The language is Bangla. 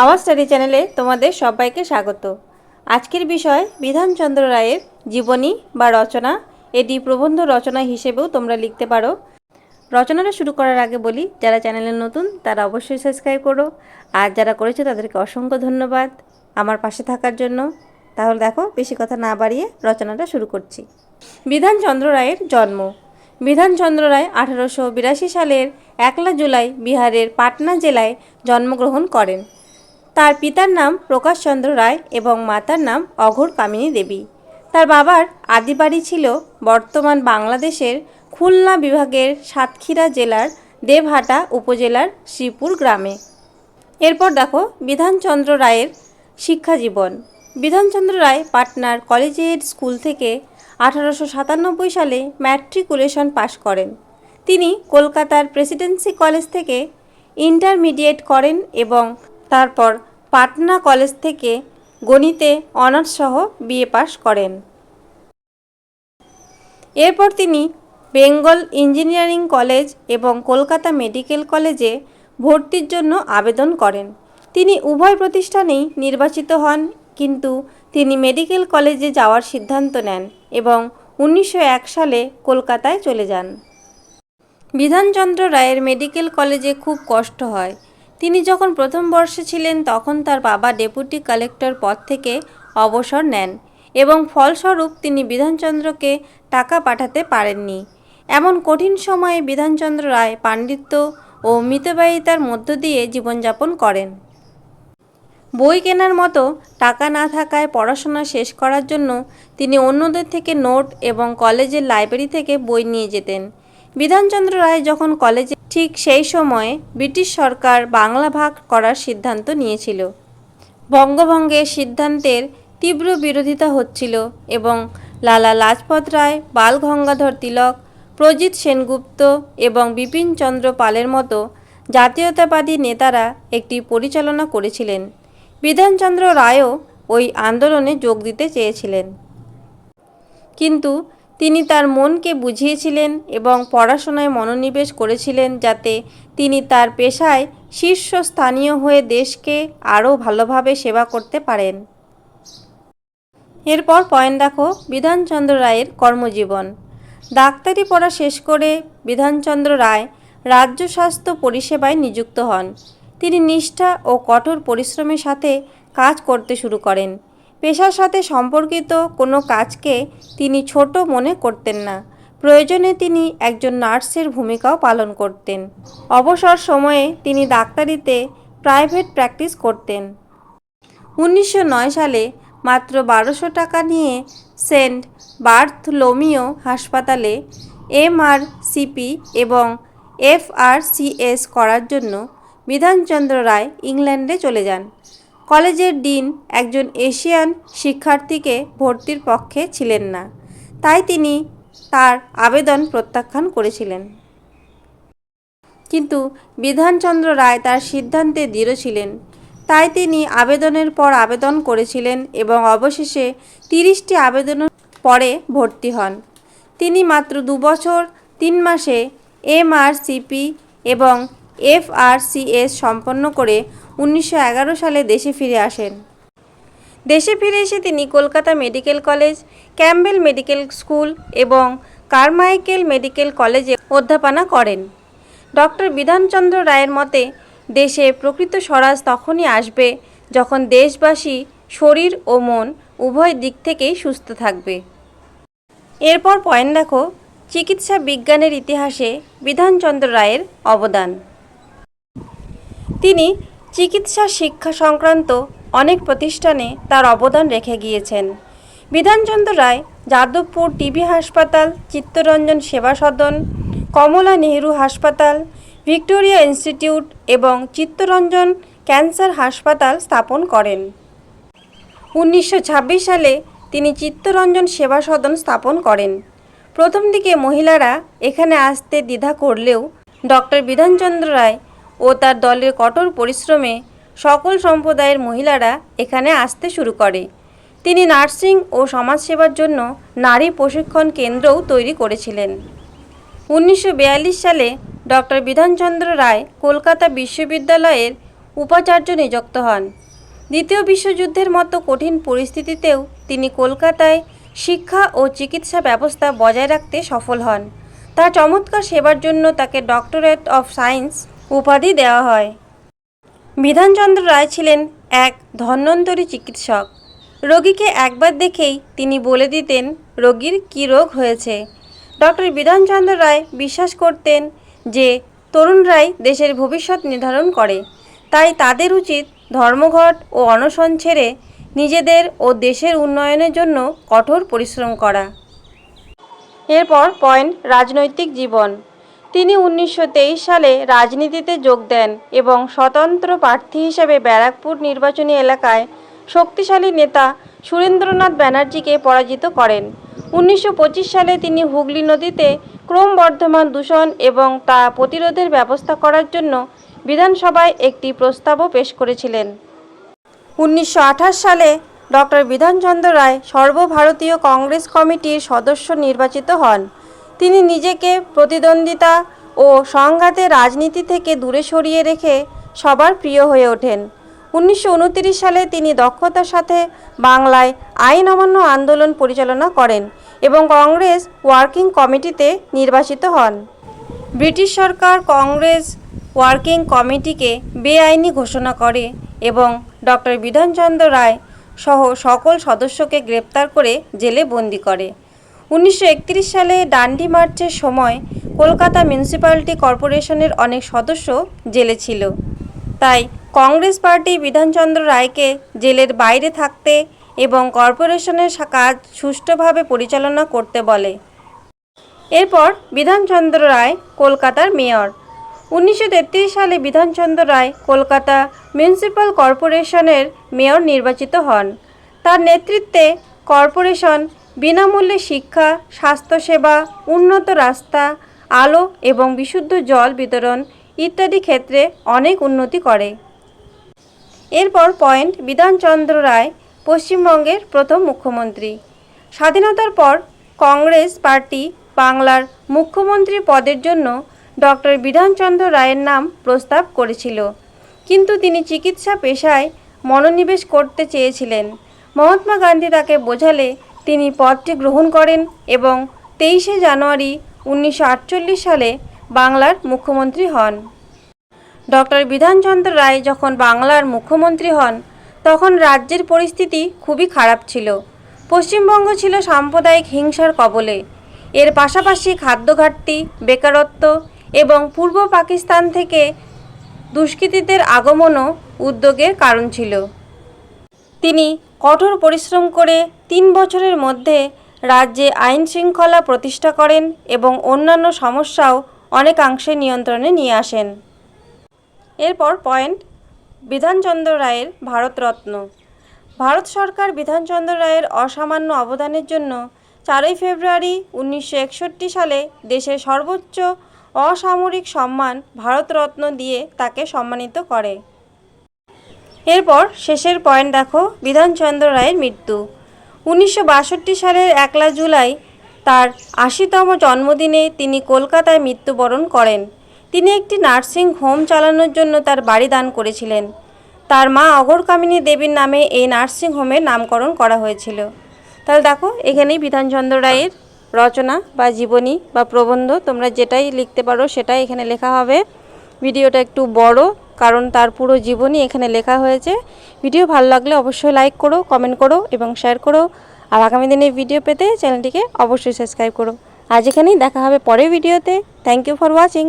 আমার স্টাডি চ্যানেলে তোমাদের সবাইকে স্বাগত। আজকের বিষয় বিধানচন্দ্র রায়ের জীবনী বা রচনা। এটি প্রবন্ধ রচনা হিসেবেও তোমরা লিখতে পারো। রচনাটা শুরু করার আগে বলি, যারা চ্যানেলে নতুন, তারা অবশ্যই সাবস্ক্রাইব করো। আর যারা করেছে, তাদেরকে অসংখ্য ধন্যবাদ আমার পাশে থাকার জন্য। তাহলে দেখো, বেশি কথা না বাড়িয়ে রচনাটা শুরু করছি। বিধানচন্দ্র রায়ের জন্ম। বিধানচন্দ্র রায় আঠারোশো বিরাশি সালের একলা জুলাই বিহারের পাটনা জেলায় জন্মগ্রহণ করেন। তার পিতার নাম প্রকাশচন্দ্র রায় এবং মাতার নাম অঘোর কামিনী দেবী। তার বাবার আদি বাড়ি ছিল বর্তমান বাংলাদেশের খুলনা বিভাগের সাতক্ষীরা জেলার দেবহাটা উপজেলার শ্রীপুর গ্রামে। এরপর দেখো বিধানচন্দ্র রায়ের শিক্ষা জীবন। বিধানচন্দ্র রায় পাটনার কলেজের স্কুল থেকে আঠারোশো সাতানব্বই সালে ম্যাট্রিকুলেশন পাশ করেন। তিনি কলকাতার প্রেসিডেন্সি কলেজ থেকে ইন্টারমিডিয়েট করেন এবং তারপর পাটনা কলেজ থেকে গণিতে অনার্স সহ বিএ পাশ করেন। এরপর তিনি বেঙ্গল ইঞ্জিনিয়ারিং কলেজ এবং কলকাতা মেডিকেল কলেজে ভর্তির জন্য আবেদন করেন। তিনি উভয় প্রতিষ্ঠানেই নির্বাচিত হন, কিন্তু তিনি মেডিকেল কলেজে যাওয়ার সিদ্ধান্ত নেন এবং উনিশশো এক সালে কলকাতায় চলে যান। বিধানচন্দ্র রায়ের মেডিকেল কলেজে খুব কষ্ট হয়। তিনি যখন প্রথম বর্ষে ছিলেন, তখন তার বাবা ডেপুটি কালেক্টর পদ থেকে অবসর নেন এবং ফলস্বরূপ তিনি বিধানচন্দ্রকে টাকা পাঠাতে পারেননি। এমন কঠিন সময়ে বিধানচন্দ্র রায় পাণ্ডিত্য ও মিতব্যয়িতার মধ্য দিয়ে জীবনযাপন করেন। বই কেনার মতো টাকা না থাকায় পড়াশোনা শেষ করার জন্য তিনি অন্যদের থেকে নোট এবং কলেজের লাইব্রেরি থেকে বই নিয়ে যেতেন। বিধানচন্দ্র রায় যখন কলেজে, ঠিক সেই সময়ে ব্রিটিশ সরকার বাংলা ভাগ করার সিদ্ধান্ত নিয়েছিল। বঙ্গভঙ্গের সিদ্ধান্তের তীব্র বিরোধিতা হচ্ছিল এবং লালা লাজপত রায়, বাল গঙ্গাধর তিলক প্রজিত সেনগুপ্ত এবং বিপিনচন্দ্র পালের মতো জাতীয়তাবাদী নেতারা একটি পরিচালনা করেছিলেন। বিধানচন্দ্র রায়ও ওই আন্দোলনে যোগ দিতে চেয়েছিলেন। কিন্তু তিনি তার মনকে বুঝিয়েছিলেন এবং পড়াশোনায় মনোনিবেশ করেছিলেন যাতে তিনি তার পেশায় শীর্ষস্থানীয় হয়ে দেশকে আরও ভালোভাবে সেবা করতে পারেন। এরপর পয়েন্ট দেখো, বিধানচন্দ্র রায়ের কর্মজীবন। ডাক্তারি পড়া শেষ করে বিধানচন্দ্র রায় রাজ্য স্বাস্থ্য পরিষেবায় নিযুক্ত হন। তিনি নিষ্ঠা ও কঠোর পরিশ্রমের সাথে কাজ করতে শুরু করেন। পেশার সাথে সম্পর্কিত কোনো কাজকে তিনি ছোট মনে করতেন না। প্রয়োজনে তিনি একজন নার্সের ভূমিকাও পালন করতেন। অবসর সময়ে তিনি ডাক্তারিতে প্রাইভেট প্র্যাকটিস করতেন। উনিশশো নয় সালে মাত্র বারোশো টাকা নিয়ে সেন্ট বার্থলোমিও হাসপাতালে এমআরসিপি এবং এফআরসিএস করার জন্য বিধানচন্দ্র রায় ইংল্যান্ডে চলে যান। কলেজের ডিন একজন এশিয়ান শিক্ষার্থীকে ভর্তির পক্ষে ছিলেন না। তাই তিনি তার আবেদন প্রত্যাখ্যান করেছিলেন। কিন্তু বিধানচন্দ্র রায় তার সিদ্ধান্তে দৃঢ় ছিলেন। তাই তিনি আবেদনের পর আবেদন করেছিলেন এবং অবশেষে তিরিশটি আবেদনের পরে ভর্তি হন। তিনি মাত্র দুবছর তিন মাসে এমআরসিপি এবং এফআরসিএস সম্পন্ন করে উনিশশো এগারো সালে দেশে ফিরে আসেন। দেশে ফিরে এসে তিনি Kolkata medical college Campbell medical school এবং কারমাইকেল মেডিকেল কলেজে অধ্যাপনা করেন। ডক্টর বিধানচন্দ্র রায়ের মতে, দেশে প্রকৃত স্বরাজ তখনই আসবে যখন দেশবাসী শরীর ও মন উভয় দিক থেকেই সুস্থ থাকবে। এরপর পয়েন্ট দেখো, চিকিৎসা বিজ্ঞানের ইতিহাসে বিধানচন্দ্র রায়ের অবদান। তিনি চিকিৎসা শিক্ষা সংক্রান্ত অনেক প্রতিষ্ঠানে তার অবদান রেখে গিয়েছেন। বিধানচন্দ্র রায়, যাদবপুর টিবি হাসপাতাল, চিত্তরঞ্জন সেবা সদন, কমলা নেহেরু হাসপাতাল, ভিক্টোরিয়া ইনস্টিটিউট এবং চিত্তরঞ্জন ক্যান্সার হাসপাতাল স্থাপন করেন। উনিশশো ছাব্বিশ সালে তিনি চিত্তরঞ্জন সেবা সদন স্থাপন করেন। প্রথম দিকে মহিলারা এখানে আসতে দ্বিধা করলেও ডক্টর বিধানচন্দ্র রায় ও তার দলের কঠোর পরিশ্রমে সকল সম্প্রদায়ের মহিলারা এখানে আসতে শুরু করে। তিনি নার্সিং ও সমাজসেবার জন্য নারী প্রশিক্ষণ কেন্দ্রও তৈরি করেছিলেন। উনিশশো বিয়াল্লিশ সালে ডক্টর বিধানচন্দ্র রায় কলকাতা বিশ্ববিদ্যালয়ের উপাচার্য নিযুক্ত হন। দ্বিতীয় বিশ্বযুদ্ধের মতো কঠিন পরিস্থিতিতেও তিনি কলকাতায় শিক্ষা ও চিকিৎসা ব্যবস্থা বজায় রাখতে সফল হন। তার চমৎকার সেবার জন্য তাকে ডক্টরেট অফ সায়েন্স উপাধি দেওয়া হয়। বিধানচন্দ্র রায় ছিলেন এক ধন্বন্তরী চিকিৎসক। রোগীকে একবার দেখেই তিনি বলে দিতেন, রোগীর কী রোগ হয়েছে? ডক্টর বিধানচন্দ্র রায় বিশ্বাস করতেন যে তরুণরাই দেশের ভবিষ্যৎ নির্ধারণ করে। তাই তাদের উচিত ধর্মঘট ও অনশন ছেড়ে নিজেদের ও দেশের উন্নয়নের জন্য কঠোর পরিশ্রম করা। এরপর পয়েন্ট, রাজনৈতিক জীবন। তিনি উনিশশো তেইশ সালে রাজনীতিতে যোগ দেন এবং স্বতন্ত্র প্রার্থী হিসেবে ব্যারাকপুর নির্বাচনী এলাকায় শক্তিশালী নেতা সুরেন্দ্রনাথ ব্যানার্জিকে পরাজিত করেন। উনিশশো পঁচিশ সালে তিনি হুগলি নদীতে ক্রমবর্ধমান দূষণ এবং তা প্রতিরোধের ব্যবস্থা করার জন্য বিধানসভায় একটি প্রস্তাবও পেশ করেছিলেন। উনিশশো আঠাশ সালে ডক্টর বিধানচন্দ্র রায় সর্বভারতীয় কংগ্রেস কমিটির সদস্য নির্বাচিত হন। তিনি নিজেকে প্রতিদ্বন্দ্বিতা ও সংঘাতে রাজনীতি থেকে দূরে সরিয়ে রেখে সবার প্রিয় হয়ে ওঠেন। উনিশশো উনত্রিশ সালে তিনি দক্ষতার সাথে বাংলায় আইন অমান্য আন্দোলন পরিচালনা করেন এবং কংগ্রেস ওয়ার্কিং কমিটিতে নির্বাচিত হন। ব্রিটিশ সরকার কংগ্রেস ওয়ার্কিং কমিটিকে বেআইনি ঘোষণা করে এবং ডক্টর বিধানচন্দ্র রায় সহ সকল সদস্যকে গ্রেপ্তার করে জেলে বন্দি করে। উনিশশো একত্রিশ সালে ডান্ডি মার্চের সময় কলকাতা মিউনিসিপ্যালিটি কর্পোরেশনের অনেক সদস্য জেলে ছিল। তাই কংগ্রেস পার্টি বিধানচন্দ্র রায়কে জেলের বাইরে থাকতে এবং কর্পোরেশনের কাজ সুষ্ঠুভাবে পরিচালনা করতে বলে। এরপর বিধানচন্দ্র রায় কলকাতার মেয়র। উনিশশো তেত্রিশ সালে বিধানচন্দ্র রায় কলকাতা মিউনিসিপ্যাল কর্পোরেশনের মেয়র নির্বাচিত হন। তার নেতৃত্বে কর্পোরেশন বিনামূল্যে শিক্ষা, স্বাস্থ্যসেবা, উন্নত রাস্তা, আলো এবং বিশুদ্ধ জল বিতরণ ইত্যাদি ক্ষেত্রে অনেক উন্নতি করে। এরপর পয়েন্ট বিধানচন্দ্র রায়, পশ্চিমবঙ্গের প্রথম মুখ্যমন্ত্রী। স্বাধীনতার পর কংগ্রেস পার্টি বাংলার মুখ্যমন্ত্রী পদের জন্য ডক্টর বিধানচন্দ্র রায়ের নাম প্রস্তাব করেছিল। কিন্তু তিনি চিকিৎসা পেশায় মনোনিবেশ করতে চেয়েছিলেন। মহাত্মা গান্ধী তাকে বোঝালে তিনি পদটি গ্রহণ করেন এবং তেইশে জানুয়ারি উনিশশো আটচল্লিশ সালে বাংলার মুখ্যমন্ত্রী হন। ডক্টর বিধানচন্দ্র রায় যখন বাংলার মুখ্যমন্ত্রী হন, তখন রাজ্যের পরিস্থিতি খুবই খারাপ ছিল। পশ্চিমবঙ্গ ছিল সাম্প্রদায়িক হিংসার কবলে। এর পাশাপাশি খাদ্য ঘাটতি, বেকারত্ব এবং পূর্ব পাকিস্তান থেকে দুষ্কৃতীদের আগমনও উদ্যোগের কারণ ছিল। তিনি কঠোর পরিশ্রম করে তিন বছরের মধ্যে রাজ্যে আইন শৃঙ্খলা প্রতিষ্ঠা করেন এবং অন্যান্য সমস্যাও অনেকাংশে নিয়ন্ত্রণে নিয়ে আসেন। এরপর পয়েন্ট, বিধানচন্দ্র রায়ের ভারতরত্ন। ভারত সরকার বিধানচন্দ্র রায়ের অসামান্য অবদানের জন্য চারই ফেব্রুয়ারি উনিশশো একষট্টি সালে দেশের সর্বোচ্চ অসামরিক সম্মান ভারতরত্ন দিয়ে তাকে সম্মানিত করে। এরপর শেষের পয়েন্ট দেখো বিধানচন্দ্র রায়ের মৃত্যু। উনিশশো বাষট্টি সালের একলা জুলাই তার আশিতম জন্মদিনে তিনি কলকাতায় মৃত্যুবরণ করেন। তিনি একটি নার্সিং হোম চালানোর জন্য তার বাড়ি দান করেছিলেন। তার মা অঘরকামিনী দেবীর নামে এই নার্সিং হোমের নামকরণ করা হয়েছিল। তাহলে দেখো, এখানেই বিধানচন্দ্র রায়ের রচনা বা জীবনী বা প্রবন্ধ, তোমরা যেটাই লিখতে পারো সেটাই এখানে লেখা হবে। ভিডিওটা একটু বড়, কারণ তার পুরো জীবনই এখানে লেখা হয়েছে। ভিডিও ভালো লাগলে অবশ্যই লাইক করো কমেন্ট করো এবং শেয়ার করো। আর আগামী দিনে ভিডিও পেতে চ্যানেলটিকে অবশ্যই সাবস্ক্রাইব করো। আজ এখানেই দেখা হবে পরের ভিডিওতে। Thank you for watching